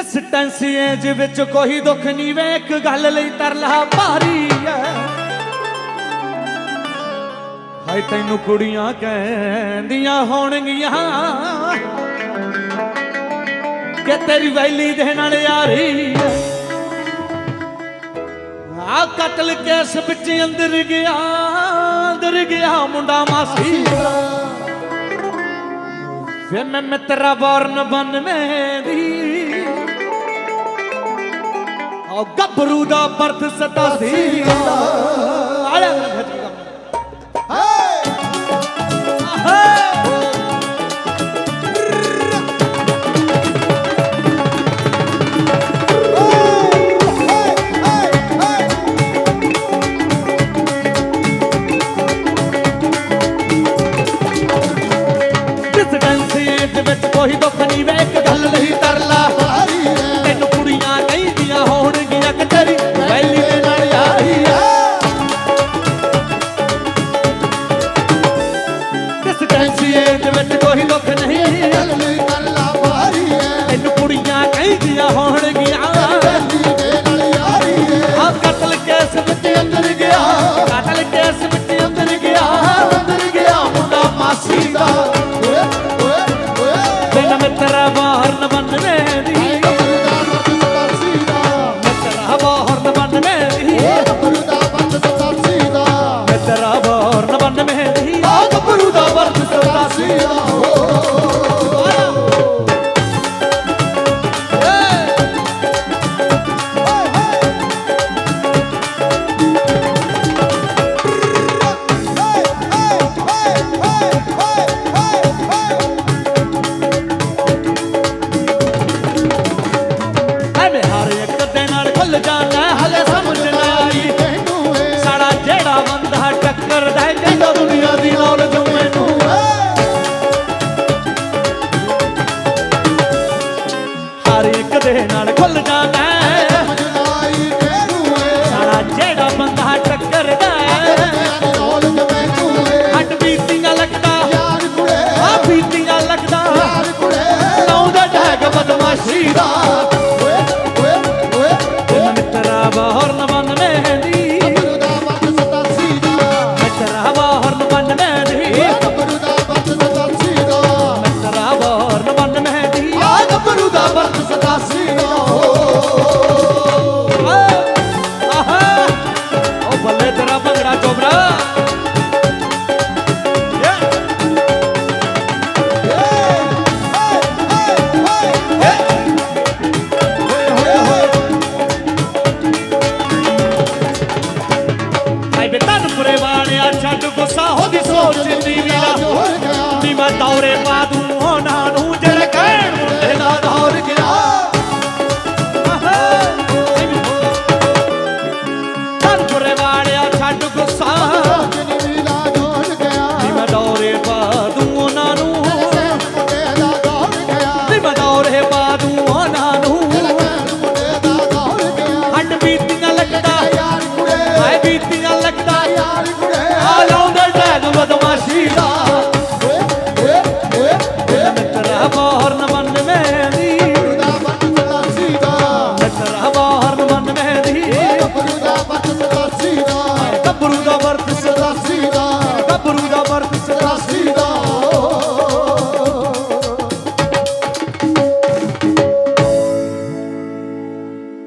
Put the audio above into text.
ਇਸ ਟੈਂਸੀਏਜ ਵਿੱਚ ਕੋਈ ਦੁੱਖ ਨਹੀਂ ਵੇ, ਇੱਕ ਗੱਲ ਲਈ ਤਰਲਾ ਭਾਰੀ ਐ। ਹਾਏ, ਤੈਨੂੰ ਕੁੜੀਆਂ ਕਹਿੰਦੀਆਂ ਹੋਣਗੀਆਂ। ਕਿ ਤੇਰੀ ਵੈਲੀ ਦੇ ਨਾਲ ਯਾਰੀ ਆ ਕਤਲ ਕੇਸ ਵਿੱਚ ਅੰਦਰ ਗਿਆ ਅੰਦਰ ਗਿਆ ਮੁੰਡਾ ਮਾਸੀ ਵੇ ਮੈਂ ਮਿੱਤਰਾ ਬਰਨ ਬਨ ਮੈਂ ਦੀ ਗੱਭਰੂ ਦਾ ਬਰਥ 87 ਆਲਾ দাদা